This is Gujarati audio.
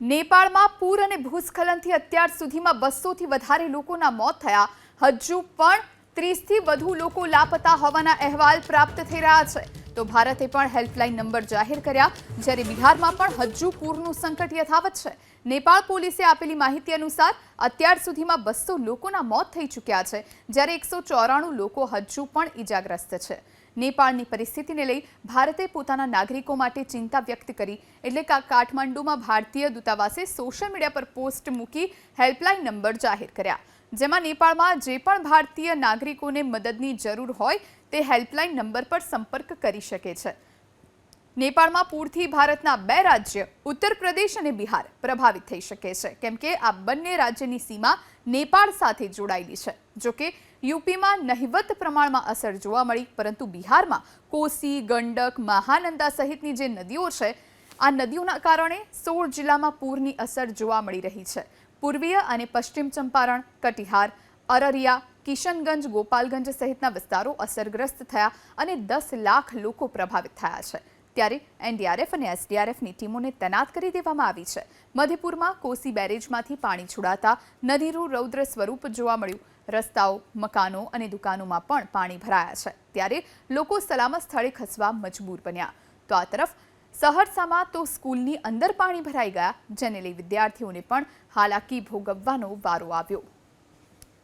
નેપાળમાં પૂર અને ભૂસ્ખલનથી અત્યાર સુધીમાં બસોથી વધારે લોકોના મોત થયા. હજુ પણ ત્રીસથી વધુ લોકો લાપતા હોવાના અહેવાલ પ્રાપ્ત થઈ રહ્યા છે. તો ભારતે પણ હેલ્પલાઇન નંબર જાહેર કર્યા. જ્યારે બિહારમાં પણ હજુ પૂરનું સંકટ યથાવત છે. નેપાળ પોલીસે આપેલી માહિતી અનુસાર અત્યાર સુધીમાં બસો લોકોના મોત થઈ ચૂક્યા છે. જ્યારે એકસો ચોરાણું લોકો હજુ પણ ઈજાગ્રસ્ત છે. નેપાળની પરિસ્થિતિને લઈ ભારતે પોતાના નાગરિકો માટે ચિંતા વ્યક્ત કરી. એટલે કે કાઠમાંડુમાં ભારતીય દૂતાવાસે સોશિયલ મીડિયા પર પોસ્ટ મૂકી હેલ્પલાઇન નંબર જાહેર કર્યા. જેમાં નેપાળમાં જે પણ ભારતીય નાગરિકોને મદદની જરૂર હોય તે હેલ્પલાઇન નંબર પર સંપર્ક કરી શકે છે. નેપાળમાં પૂરથી ભારતના બે રાજ્ય, ઉત્તર પ્રદેશ અને બિહાર, પ્રભાવિત થઈ શકે છે. કેમ કે આ બંને રાજ્યની સીમા નેપાળ સાથે જોડાયેલી છે. જોકે યુપીમાં નહિવત પ્રમાણમાં અસર જોવા મળી, પરંતુ બિહારમાં કોસી, ગંડક, મહાનંદા સહિતની જે નદીઓ છે, આ નદીઓના કારણે સોળ જિલ્લામાં પૂરની અસર જોવા મળી રહી છે. પૂર્વીય અને પશ્ચિમ ચંપારણ, કટિહાર, અરરિયા, કિશનગંજ, ગોપાલગંજ સહિતના વિસ્તારો અસરગ્રસ્ત થયા અને દસ લાખ લોકો પ્રભાવિત થયા છે. ત્યારે એનડીઆરએફ અને એસડીઆરએફની ટીમોને તૈનાત કરી દેવામાં આવી છે. મધેપુરમાં કોસી બેરેજમાંથી પાણી છોડાતા નદીનું રૌદ્ર સ્વરૂપ જોવા મળ્યું. રસ્તાઓ, મકાનો અને દુકાનોમાં પણ પાણી ભરાયા છે. ત્યારે લોકો સલામત સ્થળે ખસવા મજબૂર બન્યા. તો આ તરફ સહરસામાં તો સ્કૂલની અંદર પાણી ભરાઈ ગયા, જેને લઈ વિદ્યાર્થીઓને પણ હાલાકી ભોગવવાનો વારો આવ્યો.